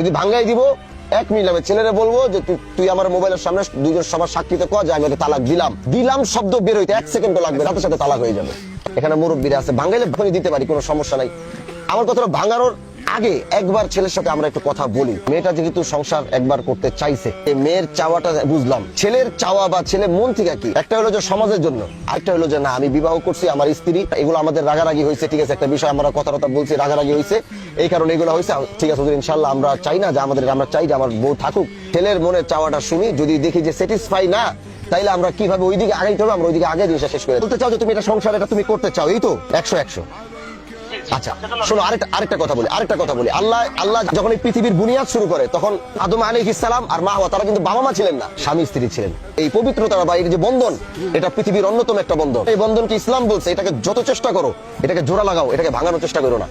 যদি ভাঙ্গাই দিব, এক মিনিট আমি ছেলেরা বলব যে তুই- আমার মোবাইলের সামনে দুজন সবার সাক্ষীতে কয় যে আমি ওকে তালাক দিলাম। দিলাম শব্দ বের হইতে এক সেকেন্ডও লাগবে সাথে সাথে তালাক হয়ে যাবে। এখানে মুরব্বীরা আছে, ভাঙ্গাইলে ভাঙি দিতে পারি, কোনো সমস্যা নাই। আমার কথাটা ভাঙানোর আগে একবার ছেলের সাথে আমরা একটু কথা বলি। মেয়েটা যেহেতু সংসার একবার করতে চাইছে মেয়ের চাওয়াটা বুঝলাম। ছেলের চাওয়া বা ছেলে মন থেকে কি? একটা হলো যে সমাজের জন্য, আরেকটা হলো যে না, আমি বিবাহ করছি, আমার স্ত্রী, এগুলো আমাদের রাগারাগি হয়েছে, ঠিক আছে? একটা বিষয় আমরা কথা কথা বলছি, রাগারাগি হয়েছে। এই কারণে এগুলো হয়েছে ঠিক আছে ইনশাল্লাহ আমরা চাই না যে আমাদের, আমরা চাই যে আমার বউ থাকুক, ছেলের মনের চাওয়াটা শুনি, যদি দেখি যে স্যাটিসফাই না, তাইলে আমরা কীভাবে ওইদিকে আগাইতে হবে? আমরা ওইদিকে আগে জিনিসটা শেষ করে বলতে চাও যে তুমি এটা সংসার, এটা তুমি করতে চাও, এই তো? একশো একশো। আচ্ছা শোনো, আরেকটা আরেকটা কথা বলি, আরেকটা কথা বলি। আল্লাহ আল্লাহ যখন এই পৃথিবীর বুনিয়াদ শুরু করে, তখন আদম আলী ইসালাম আর মা তারা কিন্তু বাবা মা ছিলেন না, স্বামী স্ত্রী ছিলেন। এই পবিত্রতা বা এই যে বন্ধন, এটা পৃথিবীর অন্যতম একটা বন্ধন। এই বন্ধনকে ইসলাম বলছে, এটাকে যত চেষ্টা করো, এটাকে জোড়া লাগাও, এটাকে ভাঙানোর চেষ্টা করো না।